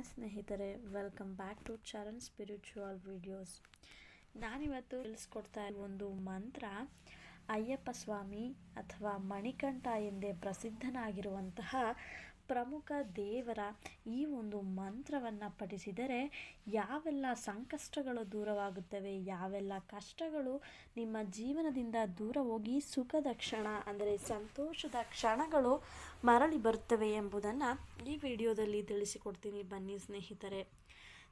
Hi ಸ್ನೇಹಿತರೆ welcome back to Charan spiritual videos ನಾನಿವತ್ತು ತಿಳಿಸ್ಕೊಡ್ತಾ ಇರೋ ಒಂದು ಮಂತ್ರ, ಅಯ್ಯಪ್ಪ ಸ್ವಾಮಿ ಅಥವಾ ಮಣಿಕಂಠ ಎಂದೇ ಪ್ರಸಿದ್ಧನಾಗಿರುವಂತಹ ಪ್ರಮುಖ ದೇವರ ಈ ಒಂದು ಮಂತ್ರವನ್ನು ಪಠಿಸಿದರೆ ಯಾವೆಲ್ಲ ಸಂಕಷ್ಟಗಳು ದೂರವಾಗುತ್ತವೆ, ಯಾವೆಲ್ಲ ಕಷ್ಟಗಳು ನಿಮ್ಮ ಜೀವನದಿಂದ ದೂರ ಹೋಗಿ ಸುಖದ ಕ್ಷಣ ಅಂದರೆ ಸಂತೋಷದ ಕ್ಷಣಗಳು ಮರಳಿ ಬರುತ್ತವೆ ಎಂಬುದನ್ನು ಈ ವಿಡಿಯೋದಲ್ಲಿ ತಿಳಿಸಿಕೊಡ್ತೀನಿ ಬನ್ನಿ ಸ್ನೇಹಿತರೆ.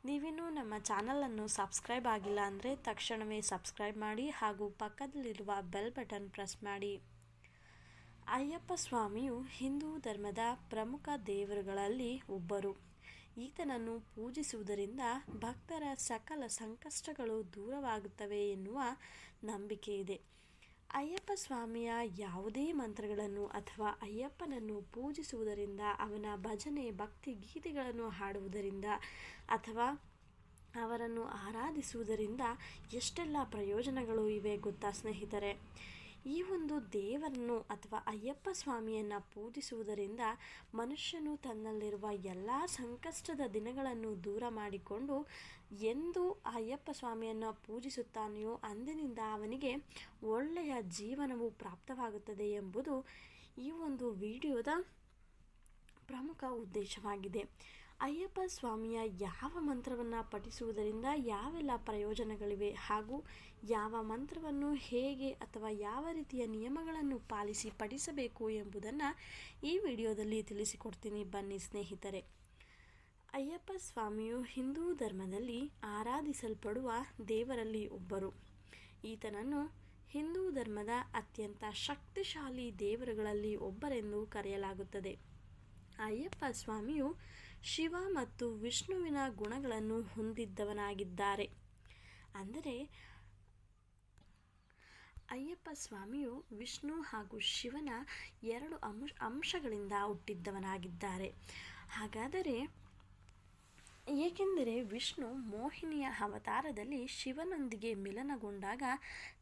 ನೀವಿನ್ನೂ ನಮ್ಮ ಚಾನಲನ್ನು ಸಬ್ಸ್ಕ್ರೈಬ್ ಆಗಿಲ್ಲ ಅಂದರೆ ತಕ್ಷಣವೇ ಸಬ್ಸ್ಕ್ರೈಬ್ ಮಾಡಿ ಹಾಗೂ ಪಕ್ಕದಲ್ಲಿರುವ ಬೆಲ್ ಬಟನ್ ಪ್ರೆಸ್ ಮಾಡಿ. ಅಯ್ಯಪ್ಪ ಸ್ವಾಮಿಯು ಹಿಂದೂ ಧರ್ಮದ ಪ್ರಮುಖ ದೇವರುಗಳಲ್ಲಿ ಒಬ್ಬರು. ಈತನನ್ನು ಪೂಜಿಸುವುದರಿಂದ ಭಕ್ತರ ಸಕಲ ಸಂಕಷ್ಟಗಳು ದೂರವಾಗುತ್ತವೆ ಎನ್ನುವ ನಂಬಿಕೆ ಇದೆ. ಅಯ್ಯಪ್ಪ ಸ್ವಾಮಿಯ ಯಾವುದೇ ಮಂತ್ರಗಳನ್ನು ಅಥವಾ ಅಯ್ಯಪ್ಪನನ್ನು ಪೂಜಿಸುವುದರಿಂದ, ಅವನ ಭಜನೆ, ಭಕ್ತಿ ಗೀತೆಗಳನ್ನು ಹಾಡುವುದರಿಂದ ಅಥವಾ ಅವರನ್ನು ಆರಾಧಿಸುವುದರಿಂದ ಎಷ್ಟೆಲ್ಲ ಪ್ರಯೋಜನಗಳು ಇವೆ ಗೊತ್ತಾ ಸ್ನೇಹಿತರೆ? ಈ ಒಂದು ದೇವರನ್ನು ಅಥವಾ ಅಯ್ಯಪ್ಪ ಸ್ವಾಮಿಯನ್ನು ಪೂಜಿಸುವುದರಿಂದ ಮನುಷ್ಯನು ತನ್ನಲ್ಲಿರುವ ಎಲ್ಲ ಸಂಕಷ್ಟದ ದಿನಗಳನ್ನು ದೂರ ಮಾಡಿಕೊಂಡು ಎಂದು ಅಯ್ಯಪ್ಪ ಸ್ವಾಮಿಯನ್ನು ಪೂಜಿಸುತ್ತಾನೆಯೋ ಅಂದಿನಿಂದ ಅವನಿಗೆ ಒಳ್ಳೆಯ ಜೀವನವು ಪ್ರಾಪ್ತವಾಗುತ್ತದೆ ಎಂಬುದು ಈ ಒಂದು ವಿಡಿಯೋದ ಪ್ರಮುಖ ಉದ್ದೇಶವಾಗಿದೆ. ಅಯ್ಯಪ್ಪ ಸ್ವಾಮಿಯ ಯಾವ ಮಂತ್ರವನ್ನು ಪಠಿಸುವುದರಿಂದ ಯಾವೆಲ್ಲ ಪ್ರಯೋಜನಗಳಿವೆ ಹಾಗೂ ಯಾವ ಮಂತ್ರವನ್ನು ಹೇಗೆ ಅಥವಾ ಯಾವ ರೀತಿಯ ನಿಯಮಗಳನ್ನು ಪಾಲಿಸಿ ಪಠಿಸಬೇಕು ಎಂಬುದನ್ನು ಈ ವಿಡಿಯೋದಲ್ಲಿ ತಿಳಿಸಿಕೊಡ್ತೀನಿ. ಬನ್ನಿ ಸ್ನೇಹಿತರೆ. ಅಯ್ಯಪ್ಪ ಸ್ವಾಮಿಯು ಹಿಂದೂ ಧರ್ಮದಲ್ಲಿ ಆರಾಧಿಸಲ್ಪಡುವ ದೇವರಲ್ಲಿ ಒಬ್ಬರು. ಈತನನ್ನು ಹಿಂದೂ ಧರ್ಮದ ಅತ್ಯಂತ ಶಕ್ತಿಶಾಲಿ ದೇವರುಗಳಲ್ಲಿ ಒಬ್ಬರೆಂದು ಕರೆಯಲಾಗುತ್ತದೆ. ಅಯ್ಯಪ್ಪ ಸ್ವಾಮಿಯು ಶಿವ ಮತ್ತು ವಿಷ್ಣುವಿನ ಗುಣಗಳನ್ನು ಹೊಂದಿದ್ದವನಾಗಿದ್ದಾರೆ. ಅಂದರೆ, ಅಯ್ಯಪ್ಪ ಸ್ವಾಮಿಯು ವಿಷ್ಣು ಹಾಗೂ ಶಿವನ ಎರಡು ಅಂಶ, ಅಂಶಗಳಿಂದ ಹುಟ್ಟಿದ್ದವನಾಗಿದ್ದಾರೆ. ಹಾಗಾದರೆ, ಏಕೆಂದರೆ ವಿಷ್ಣು ಮೋಹಿನಿಯ ಅವತಾರದಲ್ಲಿ ಶಿವನೊಂದಿಗೆ ಮಿಲನಗೊಂಡಾಗ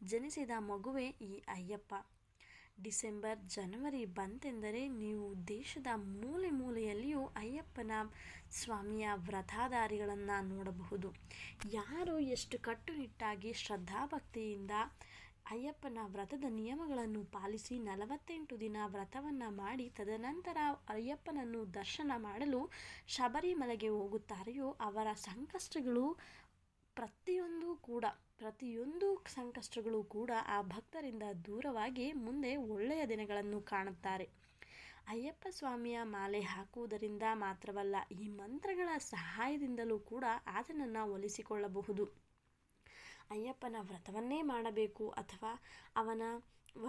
ಜನಿಸಿದ ಮಗುವೇ ಈ ಅಯ್ಯಪ್ಪ. ಡಿಸೆಂಬರ್, ಜನವರಿ ಬಂತೆಂದರೆ ನೀವು ದೇಶದ ಮೂಲೆ ಮೂಲೆಯಲ್ಲಿಯೂ ಅಯ್ಯಪ್ಪನ ಸ್ವಾಮಿಯ ವ್ರತಾಧಾರಿಗಳನ್ನು ನೋಡಬಹುದು. ಯಾರು ಎಷ್ಟು ಕಟ್ಟುನಿಟ್ಟಾಗಿ ಶ್ರದ್ಧಾಭಕ್ತಿಯಿಂದ ಅಯ್ಯಪ್ಪನ ವ್ರತದ ನಿಯಮಗಳನ್ನು ಪಾಲಿಸಿ ನಲವತ್ತೆಂಟು ದಿನ ವ್ರತವನ್ನು ಮಾಡಿ ತದನಂತರ ಅಯ್ಯಪ್ಪನನ್ನು ದರ್ಶನ ಮಾಡಲು ಶಬರಿಮಲೆಗೆ ಹೋಗುತ್ತಾರೆಯೋ ಅವರ ಸಂಕಷ್ಟಗಳು ಪ್ರತಿಯೊಂದು ಕೂಡ ಪ್ರತಿಯೊಂದು ಸಂಕಷ್ಟಗಳು ಕೂಡ ಆ ಭಕ್ತರಿಂದ ದೂರವಾಗಿ ಮುಂದೆ ಒಳ್ಳೆಯ ದಿನಗಳನ್ನು ಕಾಣುತ್ತಾರೆ. ಅಯ್ಯಪ್ಪ ಸ್ವಾಮಿಯ ಮಾಲೆ ಹಾಕುವುದರಿಂದ ಮಾತ್ರವಲ್ಲ, ಈ ಮಂತ್ರಗಳ ಸಹಾಯದಿಂದಲೂ ಕೂಡ ಆತನನ್ನು ಒಲಿಸಿಕೊಳ್ಳಬಹುದು. ಅಯ್ಯಪ್ಪನ ವ್ರತವನ್ನೇ ಮಾಡಬೇಕು ಅಥವಾ ಅವನ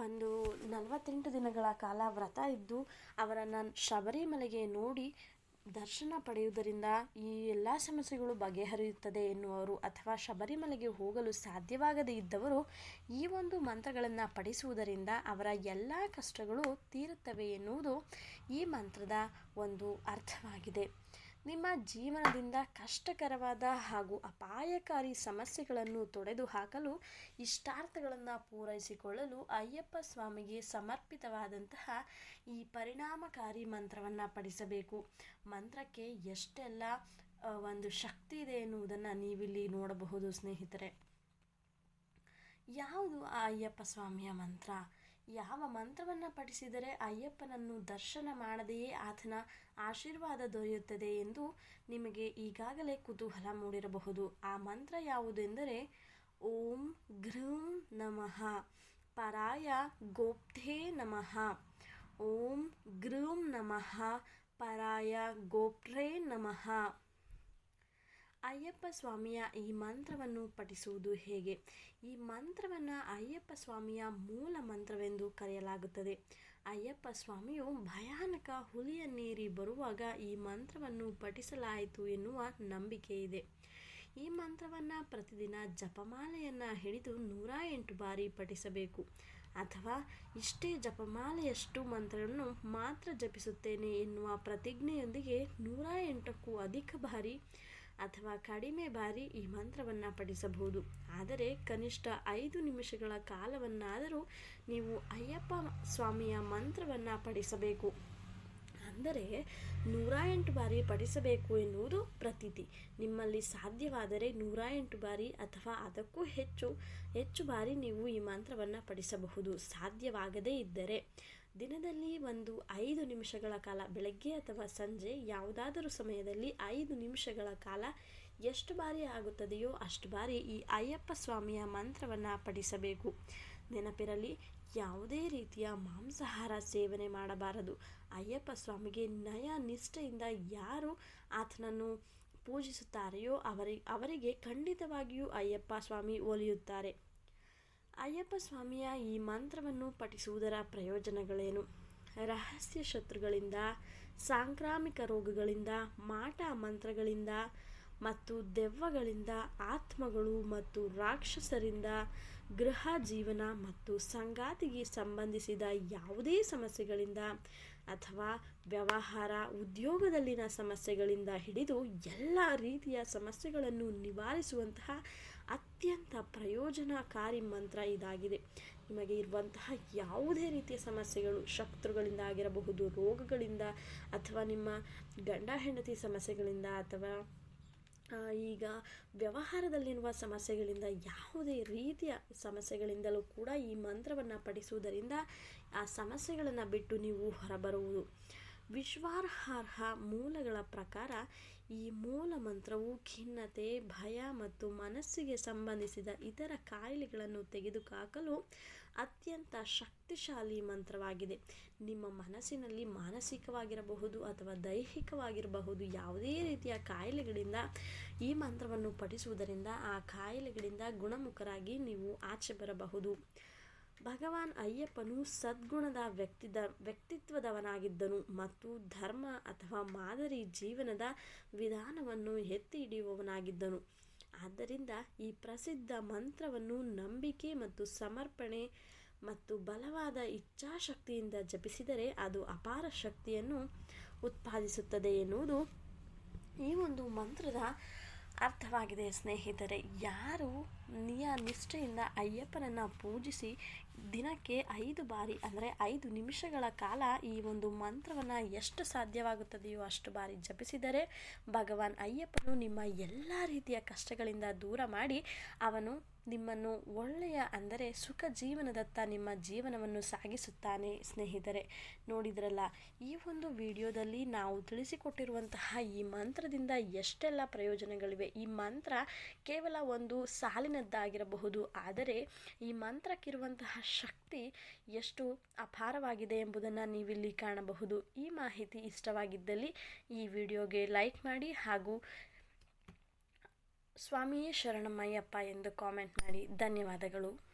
ಒಂದು ನಲವತ್ತೆಂಟು ದಿನಗಳ ಕಾಲ ವ್ರತ ಇದ್ದು ಅವರನ್ನು ಶಬರಿಮಲೆಗೆ ನೋಡಿ ದರ್ಶನ ಪಡೆಯುವುದರಿಂದ ಈ ಎಲ್ಲ ಸಮಸ್ಯೆಗಳು ಬಗೆಹರಿಯುತ್ತದೆ ಎನ್ನುವರು ಅಥವಾ ಶಬರಿಮಲೆಗೆ ಹೋಗಲು ಸಾಧ್ಯವಾಗದೇ ಇದ್ದವರು ಈ ಒಂದು ಮಂತ್ರಗಳನ್ನು ಪಡಿಸುವುದರಿಂದ ಅವರ ಎಲ್ಲ ಕಷ್ಟಗಳು ತೀರುತ್ತವೆ ಎನ್ನುವುದು ಈ ಮಂತ್ರದ ಒಂದು ಅರ್ಥವಾಗಿದೆ. ನಿಮ್ಮ ಜೀವನದಿಂದ ಕಷ್ಟಕರವಾದ ಹಾಗೂ ಅಪಾಯಕಾರಿ ಸಮಸ್ಯೆಗಳನ್ನು ತೊಡೆದು ಹಾಕಲು, ಇಷ್ಟಾರ್ಥಗಳನ್ನು ಪೂರೈಸಿಕೊಳ್ಳಲು ಅಯ್ಯಪ್ಪ ಸ್ವಾಮಿಗೆ ಸಮರ್ಪಿತವಾದಂತಹ ಈ ಪರಿಣಾಮಕಾರಿ ಮಂತ್ರವನ್ನು ಪಡಿಸಬೇಕು ಮಂತ್ರಕ್ಕೆ ಎಷ್ಟೆಲ್ಲ ಒಂದು ಶಕ್ತಿ ಇದೆ ಎನ್ನುವುದನ್ನು ನೀವಿಲ್ಲಿ ನೋಡಬಹುದು ಸ್ನೇಹಿತರೆ. ಯಾವುದು ಆ ಅಯ್ಯಪ್ಪ ಸ್ವಾಮಿಯ ಮಂತ್ರ? ಯಾವ ಮಂತ್ರವನ್ನು ಪಠಿಸಿದರೆ ಅಯ್ಯಪ್ಪನನ್ನು ದರ್ಶನ ಮಾಡದೆಯೇ ಆತನ ಆಶೀರ್ವಾದ ದೊರೆಯುತ್ತದೆ ಎಂದು ನಿಮಗೆ ಈಗಾಗಲೇ ಕುತೂಹಲ ಮೂಡಿರಬಹುದು. ಆ ಮಂತ್ರ ಯಾವುದೆಂದರೆ, ಓಂ ಘೃಂ ನಮಃ, ಪರಾಯ ಗೋಪ್ಠೇ ನಮಃ, ಓಂ ಗೃಂ ನಮಃ, ಪರಾಯ ಗೋಪ್ರೇ ನಮಃ. ಅಯ್ಯಪ್ಪ ಸ್ವಾಮಿಯ ಈ ಮಂತ್ರವನ್ನು ಪಠಿಸುವುದು ಹೇಗೆ? ಈ ಮಂತ್ರವನ್ನು ಅಯ್ಯಪ್ಪ ಸ್ವಾಮಿಯ ಮೂಲ ಮಂತ್ರವೆಂದು ಕರೆಯಲಾಗುತ್ತದೆ. ಅಯ್ಯಪ್ಪ ಸ್ವಾಮಿಯು ಭಯಾನಕ ಹುಲಿಯನ್ನೇರಿ ಬರುವಾಗ ಈ ಮಂತ್ರವನ್ನು ಪಠಿಸಲಾಯಿತು ಎನ್ನುವ ನಂಬಿಕೆ ಇದೆ. ಈ ಮಂತ್ರವನ್ನು ಪ್ರತಿದಿನ ಜಪಮಾಲೆಯನ್ನು ಹಿಡಿದು ನೂರ ಎಂಟು ಬಾರಿ ಪಠಿಸಬೇಕು. ಅಥವಾ ಇಷ್ಟೇ ಜಪಮಾಲೆಯಷ್ಟು ಮಂತ್ರವನ್ನು ಮಾತ್ರ ಜಪಿಸುತ್ತೇನೆ ಎನ್ನುವ ಪ್ರತಿಜ್ಞೆಯೊಂದಿಗೆ ನೂರ ಎಂಟಕ್ಕೂ ಅಧಿಕ ಬಾರಿ ಅಥವಾ ಕಡಿಮೆ ಬಾರಿ ಈ ಮಂತ್ರವನ್ನು ಪಠಿಸಬಹುದು ಆದರೆ ಕನಿಷ್ಠ ಐದು ನಿಮಿಷಗಳ ಕಾಲವನ್ನಾದರೂ ನೀವು ಅಯ್ಯಪ್ಪ ಸ್ವಾಮಿಯ ಮಂತ್ರವನ್ನು ಪಠಿಸಬೇಕು ಅಂದರೆ ನೂರ ಎಂಟು ಬಾರಿ ಪಠಿಸಬೇಕು ಎನ್ನುವುದು ಪ್ರತೀತಿ. ನಿಮ್ಮಲ್ಲಿ ಸಾಧ್ಯವಾದರೆ ನೂರ ಎಂಟು ಬಾರಿ ಅಥವಾ ಅದಕ್ಕೂ ಹೆಚ್ಚು ಹೆಚ್ಚು ಬಾರಿ ನೀವು ಈ ಮಂತ್ರವನ್ನು ಪಠಿಸಬಹುದು ಸಾಧ್ಯವಾಗದೇ ಇದ್ದರೆ ದಿನದಲ್ಲಿ ಒಂದು ಐದು ನಿಮಿಷಗಳ ಕಾಲ, ಬೆಳಗ್ಗೆ ಅಥವಾ ಸಂಜೆ ಯಾವುದಾದರೂ ಸಮಯದಲ್ಲಿ ಐದು ನಿಮಿಷಗಳ ಕಾಲ ಎಷ್ಟು ಬಾರಿ ಆಗುತ್ತದೆಯೋ ಅಷ್ಟು ಬಾರಿ ಈ ಅಯ್ಯಪ್ಪ ಸ್ವಾಮಿಯ ಮಂತ್ರವನ್ನು ಪಠಿಸಬೇಕು. ನೆನಪಿರಲಿ, ಯಾವುದೇ ರೀತಿಯ ಮಾಂಸಾಹಾರ ಸೇವನೆ ಮಾಡಬಾರದು. ಅಯ್ಯಪ್ಪ ಸ್ವಾಮಿಗೆ ನಯ ನಿಷ್ಠೆಯಿಂದ ಯಾರು ಆತನನ್ನು ಪೂಜಿಸುತ್ತಾರೆಯೋ ಅವರಿ, ಅವರಿಗೆ ಖಂಡಿತವಾಗಿಯೂ ಅಯ್ಯಪ್ಪ ಸ್ವಾಮಿ ಒಲಿಯುತ್ತಾರೆ. ಅಯ್ಯಪ್ಪ ಸ್ವಾಮಿಯ ಈ ಮಂತ್ರವನ್ನು ಪಠಿಸುವುದರ ಪ್ರಯೋಜನಗಳೇನು? ರಹಸ್ಯ ಶತ್ರುಗಳಿಂದ, ಸಾಂಕ್ರಾಮಿಕ ರೋಗಗಳಿಂದ, ಮಾಟ ಮಂತ್ರಗಳಿಂದ ಮತ್ತು ದೆವ್ವಗಳಿಂದ, ಆತ್ಮಗಳು ಮತ್ತು ರಾಕ್ಷಸರಿಂದ, ಗೃಹ ಜೀವನ ಮತ್ತು ಸಂಗಾತಿಗೆ ಸಂಬಂಧಿಸಿದ ಯಾವುದೇ ಸಮಸ್ಯೆಗಳಿಂದ ಅಥವಾ ವ್ಯವಹಾರ ಉದ್ಯೋಗದಲ್ಲಿನ ಸಮಸ್ಯೆಗಳಿಂದ ಹಿಡಿದು ಎಲ್ಲ ರೀತಿಯ ಸಮಸ್ಯೆಗಳನ್ನು ನಿವಾರಿಸುವಂತಹ ಅತ್ಯಂತ ಪ್ರಯೋಜನಕಾರಿ ಮಂತ್ರ ಇದಾಗಿದೆ. ನಿಮಗೆ ಇರುವಂತಹ ಯಾವುದೇ ರೀತಿಯ ಸಮಸ್ಯೆಗಳು, ಶತ್ರುಗಳಿಂದ ಆಗಿರಬಹುದು, ರೋಗಗಳಿಂದ ಅಥವಾ ನಿಮ್ಮ ಗಂಡ, ಹೆಂಡತಿ ಸಮಸ್ಯೆಗಳಿಂದ ಅಥವಾ ಈಗ ವ್ಯವಹಾರದಲ್ಲಿರುವ ಸಮಸ್ಯೆಗಳಿಂದ, ಯಾವುದೇ ರೀತಿಯ ಸಮಸ್ಯೆಗಳಿಂದಲೂ ಕೂಡ ಈ ಮಂತ್ರವನ್ನು ಪಠಿಸುವುದರಿಂದ ಆ ಸಮಸ್ಯೆಗಳನ್ನು ಬಿಟ್ಟು ನೀವು ಹೊರಬರುವುದು. ವಿಶ್ವಾರ್ಹಾರ್ಹ ಮೂಲಗಳ ಪ್ರಕಾರ ಈ ಮೂಲ ಮಂತ್ರವು ಖಿನ್ನತೆ, ಭಯ ಮತ್ತು ಮನಸ್ಸಿಗೆ ಸಂಬಂಧಿಸಿದ ಇತರ ಕಾಯಿಲೆಗಳನ್ನು ತೆಗೆದುಹಾಕಲು ಅತ್ಯಂತ ಶಕ್ತಿಶಾಲಿ ಮಂತ್ರವಾಗಿದೆ. ನಿಮ್ಮ ಮನಸ್ಸಿನಲ್ಲಿ ಮಾನಸಿಕವಾಗಿರಬಹುದು ಅಥವಾ ದೈಹಿಕವಾಗಿರಬಹುದು, ಯಾವುದೇ ರೀತಿಯ ಕಾಯಿಲೆಗಳಿಂದ ಈ ಮಂತ್ರವನ್ನು ಪಠಿಸುವುದರಿಂದ ಆ ಕಾಯಿಲೆಗಳಿಂದ ಗುಣಮುಖರಾಗಿ ನೀವು ಆಚೆ ಬರಬಹುದು. ಭಗವಾನ್ ಅಯ್ಯಪ್ಪನು ಸದ್ಗುಣದ ವ್ಯಕ್ತಿದ, ವ್ಯಕ್ತಿತ್ವದವನಾಗಿದ್ದನು ಮತ್ತು ಧರ್ಮ ಅಥವಾ ಮಾದರಿ ಜೀವನದ ವಿಧಾನವನ್ನು ಎತ್ತಿ ಹಿಡಿಯುವವನಾಗಿದ್ದನು ಆದ್ದರಿಂದ ಈ ಪ್ರಸಿದ್ಧ ಮಂತ್ರವನ್ನು ನಂಬಿಕೆ ಮತ್ತು ಸಮರ್ಪಣೆ ಮತ್ತು ಬಲವಾದ ಇಚ್ಛಾಶಕ್ತಿಯಿಂದ ಜಪಿಸಿದರೆ ಅದು ಅಪಾರ ಶಕ್ತಿಯನ್ನು ಉತ್ಪಾದಿಸುತ್ತದೆ ಎನ್ನುವುದು ಈ ಒಂದು ಮಂತ್ರದ ಅರ್ಥವಾಗಿದೆ ಸ್ನೇಹಿತರೆ. ಯಾರು ನಿಯ ನಿಷ್ಠೆಯಿಂದ ಅಯ್ಯಪ್ಪನನ್ನು ಪೂಜಿಸಿ ದಿನಕ್ಕೆ ಐದು ಬಾರಿ, ಅಂದರೆ ಐದು ನಿಮಿಷಗಳ ಕಾಲ ಈ ಒಂದು ಮಂತ್ರವನ್ನು ಎಷ್ಟು ಸಾಧ್ಯವಾಗುತ್ತದೆಯೋ ಅಷ್ಟು ಬಾರಿ ಜಪಿಸಿದರೆ ಭಗವಾನ್ ಅಯ್ಯಪ್ಪನು ನಿಮ್ಮ ಎಲ್ಲ ರೀತಿಯ ಕಷ್ಟಗಳಿಂದ ದೂರ ಮಾಡಿ ಅವನು ನಿಮ್ಮನ್ನು ಒಳ್ಳೆಯ ಅಂದರೆ ಸುಖ ಜೀವನದತ್ತ ನಿಮ್ಮ ಜೀವನವನ್ನು ಸಾಗಿಸುತ್ತಾನೆ ಸ್ನೇಹಿತರೆ. ನೋಡಿದ್ರಲ್ಲ, ಈ ಒಂದು ವಿಡಿಯೋದಲ್ಲಿ ನಾವು ತಿಳಿಸಿಕೊಟ್ಟಿರುವಂತಹ ಈ ಮಂತ್ರದಿಂದ ಎಷ್ಟೆಲ್ಲ ಪ್ರಯೋಜನಗಳಿವೆ. ಈ ಮಂತ್ರ ಕೇವಲ ಒಂದು ಸಾಲಿನದ್ದಾಗಿರಬಹುದು, ಆದರೆ ಈ ಮಂತ್ರಕ್ಕಿರುವಂತಹ ಶಕ್ತಿ ಎಷ್ಟು ಅಪಾರವಾಗಿದೆ ಎಂಬುದನ್ನು ನೀವಿಲ್ಲಿ ಕಾಣಬಹುದು. ಈ ಮಾಹಿತಿ ಇಷ್ಟವಾಗಿದ್ದಲ್ಲಿ ಈ ವಿಡಿಯೋಗೆ ಲೈಕ್ ಮಾಡಿ ಹಾಗೂ ಸ್ವಾಮಿಯೇ ಶರಣಮ್ಮಯ್ಯಪ್ಪ ಎಂದು ಕಾಮೆಂಟ್ ಮಾಡಿ. ಧನ್ಯವಾದಗಳು.